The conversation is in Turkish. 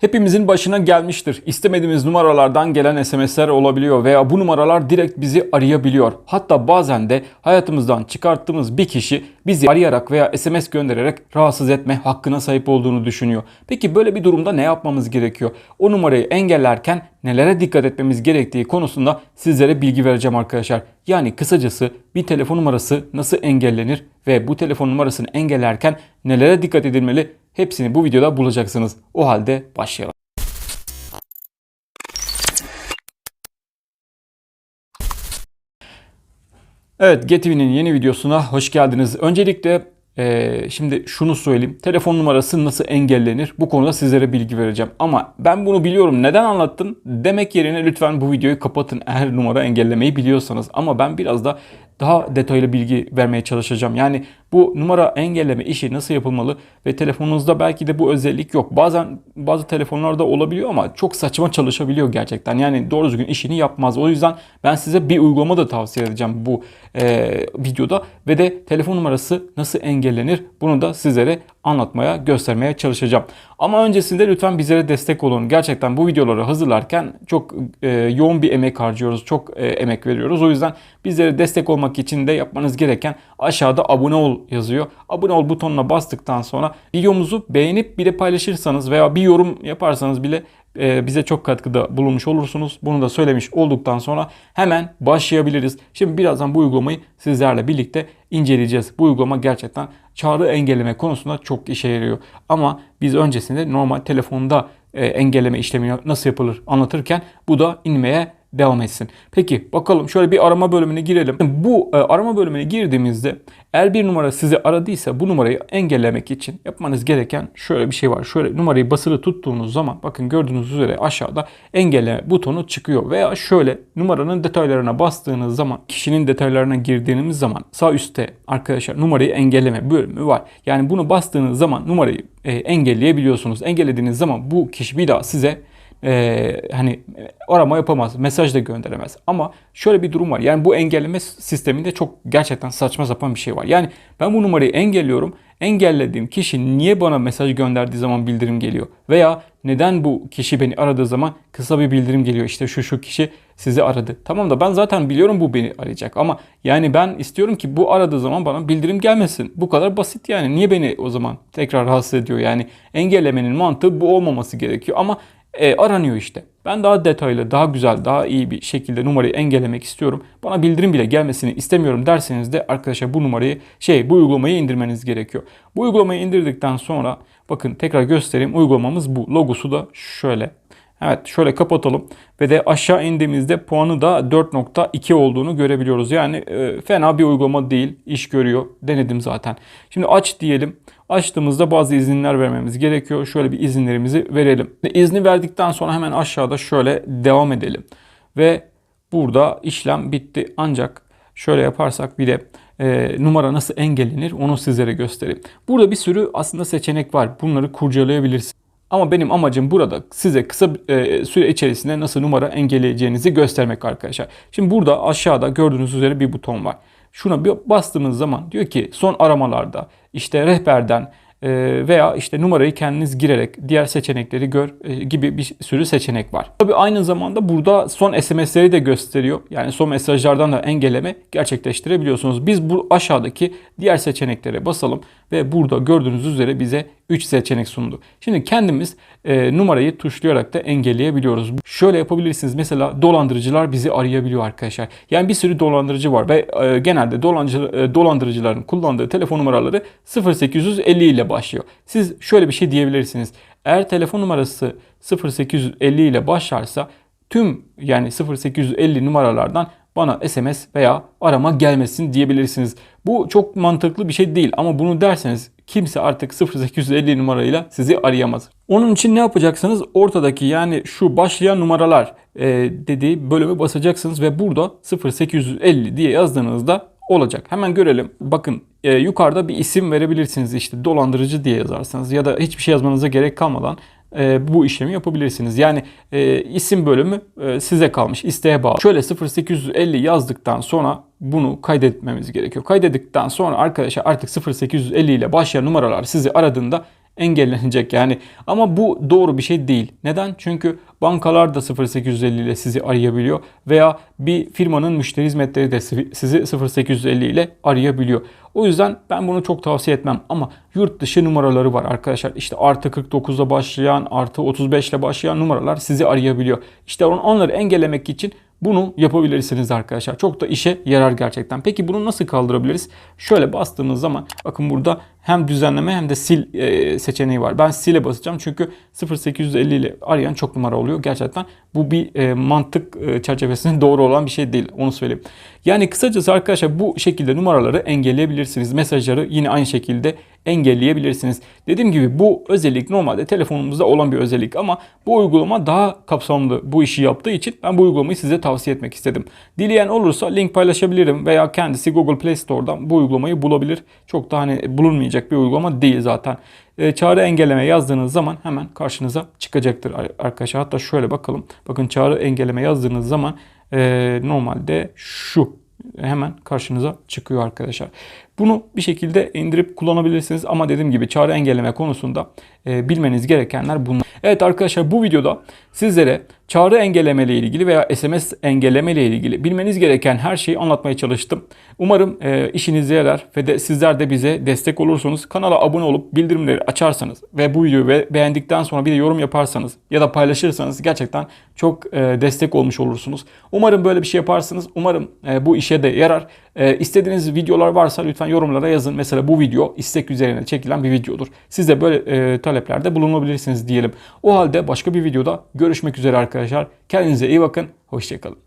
Hepimizin başına gelmiştir. İstemediğimiz numaralardan gelen SMS'ler olabiliyor veya bu numaralar direkt bizi arayabiliyor. Hatta bazen de hayatımızdan çıkarttığımız bir kişi bizi arayarak veya SMS göndererek rahatsız etme hakkına sahip olduğunu düşünüyor. Peki böyle bir durumda ne yapmamız gerekiyor? O numarayı engellerken nelere dikkat etmemiz gerektiği konusunda sizlere bilgi vereceğim arkadaşlar. Yani kısacası bir telefon numarası nasıl engellenir ve bu telefon numarasını engellerken nelere dikkat edilmeli hepsini bu videoda bulacaksınız. O halde başlayalım. Evet GetTV'nin yeni videosuna hoş geldiniz. Öncelikle eee, şimdi şunu söyleyeyim. Telefon numarası nasıl engellenir? Bu konuda sizlere bilgi vereceğim. Ama ben bunu biliyorum. Neden anlattın? Demek yerine lütfen bu videoyu kapatın eğer numara engellemeyi biliyorsanız. Ama ben biraz da daha detaylı bilgi vermeye çalışacağım. Yani bu numara engelleme işi nasıl yapılmalı ve telefonunuzda belki de bu özellik yok. Bazen bazı telefonlarda olabiliyor ama çok saçma çalışabiliyor gerçekten. Yani doğru düzgün işini yapmaz. O yüzden ben size bir uygulama da tavsiye edeceğim bu e, videoda ve de telefon numarası nasıl engellenir bunu da sizlere anlatmaya, göstermeye çalışacağım. Ama öncesinde lütfen bizlere destek olun. Gerçekten bu videoları hazırlarken çok e, yoğun bir emek harcıyoruz. Çok e, emek veriyoruz. O yüzden bizlere destek olmak için de yapmanız gereken aşağıda abone ol yazıyor. Abone ol butonuna bastıktan sonra videomuzu beğenip bir de paylaşırsanız veya bir yorum yaparsanız bile e, bize çok katkıda bulunmuş olursunuz. Bunu da söylemiş olduktan sonra hemen başlayabiliriz. Şimdi birazdan bu uygulamayı sizlerle birlikte inceleyeceğiz. Bu uygulama gerçekten çağrı engelleme konusunda çok işe yarıyor. Ama biz öncesinde normal telefonda e, engelleme işlemi nasıl yapılır anlatırken bu da inmeye devam etsin. Peki bakalım şöyle bir arama bölümüne girelim. Bu e, arama bölümüne girdiğimizde eğer bir numara sizi aradıysa bu numarayı engellemek için yapmanız gereken şöyle bir şey var. Şöyle numarayı basılı tuttuğunuz zaman bakın gördüğünüz üzere aşağıda engelleme butonu çıkıyor. Veya şöyle numaranın detaylarına bastığınız zaman kişinin detaylarına girdiğiniz zaman sağ üstte arkadaşlar numarayı engelleme bölümü var. Yani bunu bastığınız zaman numarayı e, engelleyebiliyorsunuz. Engellediğiniz zaman bu kişi bir daha size e, hani arama yapamaz, mesaj da gönderemez. Ama şöyle bir durum var. Yani bu engelleme sisteminde çok gerçekten saçma sapan bir şey var. Yani ben bu numarayı engelliyorum. Engellediğim kişi niye bana mesaj gönderdiği zaman bildirim geliyor? Veya neden bu kişi beni aradığı zaman kısa bir bildirim geliyor? İşte şu şu kişi sizi aradı. Tamam da ben zaten biliyorum bu beni arayacak ama yani ben istiyorum ki bu aradığı zaman bana bildirim gelmesin. Bu kadar basit yani. Niye beni o zaman tekrar rahatsız ediyor? Yani engellemenin mantığı bu olmaması gerekiyor ama e, aranıyor işte. Ben daha detaylı, daha güzel, daha iyi bir şekilde numarayı engellemek istiyorum. Bana bildirim bile gelmesini istemiyorum derseniz de arkadaşlar bu numarayı şey bu uygulamayı indirmeniz gerekiyor. Bu uygulamayı indirdikten sonra bakın tekrar göstereyim. Uygulamamız bu. Logosu da şöyle. Evet şöyle kapatalım ve de aşağı indiğimizde puanı da 4.2 olduğunu görebiliyoruz. Yani e, fena bir uygulama değil. iş görüyor. Denedim zaten. Şimdi aç diyelim. Açtığımızda bazı izinler vermemiz gerekiyor. Şöyle bir izinlerimizi verelim. İzni verdikten sonra hemen aşağıda şöyle devam edelim. Ve burada işlem bitti. Ancak şöyle yaparsak bir de e, numara nasıl engellenir onu sizlere göstereyim. Burada bir sürü aslında seçenek var. Bunları kurcalayabilirsiniz. Ama benim amacım burada size kısa e, süre içerisinde nasıl numara engelleyeceğinizi göstermek arkadaşlar. Şimdi burada aşağıda gördüğünüz üzere bir buton var. Şuna bir bastığınız zaman diyor ki son aramalarda işte rehberden e, veya işte numarayı kendiniz girerek diğer seçenekleri gör e, gibi bir sürü seçenek var. Tabi aynı zamanda burada son SMS'leri de gösteriyor. Yani son mesajlardan da engelleme gerçekleştirebiliyorsunuz. Biz bu aşağıdaki diğer seçeneklere basalım ve burada gördüğünüz üzere bize 3 seçenek sundu. Şimdi kendimiz e, numarayı tuşlayarak da engelleyebiliyoruz. Şöyle yapabilirsiniz. Mesela dolandırıcılar bizi arayabiliyor arkadaşlar. Yani bir sürü dolandırıcı var ve e, genelde dolandırıcı, e, dolandırıcıların kullandığı telefon numaraları 0850 ile başlıyor. Siz şöyle bir şey diyebilirsiniz. Eğer telefon numarası 0850 ile başlarsa tüm yani 0850 numaralardan bana SMS veya arama gelmesin diyebilirsiniz. Bu çok mantıklı bir şey değil ama bunu derseniz kimse artık 0850 numarayla sizi arayamaz. Onun için ne yapacaksınız? Ortadaki yani şu başlayan numaralar e, dediği bölümü basacaksınız ve burada 0850 diye yazdığınızda olacak. Hemen görelim. Bakın e, yukarıda bir isim verebilirsiniz. İşte dolandırıcı diye yazarsanız ya da hiçbir şey yazmanıza gerek kalmadan e, bu işlemi yapabilirsiniz. Yani e, isim bölümü e, size kalmış, isteğe bağlı. Şöyle 0850 yazdıktan sonra bunu kaydetmemiz gerekiyor. Kaydettikten sonra arkadaşlar artık 0850 ile başlayan numaralar sizi aradığında engellenecek yani. Ama bu doğru bir şey değil. Neden? Çünkü bankalar da 0850 ile sizi arayabiliyor veya bir firmanın müşteri hizmetleri de sizi 0850 ile arayabiliyor. O yüzden ben bunu çok tavsiye etmem ama yurt dışı numaraları var arkadaşlar. İşte artı 49'la başlayan, artı 35 ile başlayan numaralar sizi arayabiliyor. İşte onları engellemek için bunu yapabilirsiniz arkadaşlar. Çok da işe yarar gerçekten. Peki bunu nasıl kaldırabiliriz? Şöyle bastığınız zaman bakın burada hem düzenleme hem de sil e, seçeneği var. Ben sile basacağım çünkü 0850 ile arayan çok numara oluyor. Gerçekten bu bir e, mantık e, çerçevesinde doğru olan bir şey değil. Onu söyleyeyim. Yani kısacası arkadaşlar bu şekilde numaraları engelleyebilirsiniz. Mesajları yine aynı şekilde engelleyebilirsiniz. Dediğim gibi bu özellik normalde telefonumuzda olan bir özellik ama bu uygulama daha kapsamlı bu işi yaptığı için ben bu uygulamayı size tavsiye etmek istedim. Dileyen olursa link paylaşabilirim veya kendisi Google Play Store'dan bu uygulamayı bulabilir. Çok da hani bulunmayacak bir uygulama değil zaten. E, çağrı engelleme yazdığınız zaman hemen karşınıza çıkacaktır arkadaşlar. Hatta şöyle bakalım. Bakın çağrı engelleme yazdığınız zaman e, normalde şu hemen karşınıza çıkıyor arkadaşlar. Bunu bir şekilde indirip kullanabilirsiniz ama dediğim gibi çağrı engelleme konusunda e, bilmeniz gerekenler bunlar. Evet arkadaşlar bu videoda sizlere çağrı engelleme ile ilgili veya SMS engelleme ile ilgili bilmeniz gereken her şeyi anlatmaya çalıştım. Umarım e, işinize yarar ve de sizler de bize destek olursunuz. Kanala abone olup bildirimleri açarsanız ve bu videoyu beğendikten sonra bir de yorum yaparsanız ya da paylaşırsanız gerçekten çok e, destek olmuş olursunuz. Umarım böyle bir şey yaparsınız. Umarım e, bu işe de yarar. E, istediğiniz videolar varsa lütfen yorumlara yazın. Mesela bu video istek üzerine çekilen bir videodur. Siz de böyle e, taleplerde bulunabilirsiniz diyelim. O halde başka bir videoda görüşmek üzere arkadaşlar. Kendinize iyi bakın. Hoşçakalın.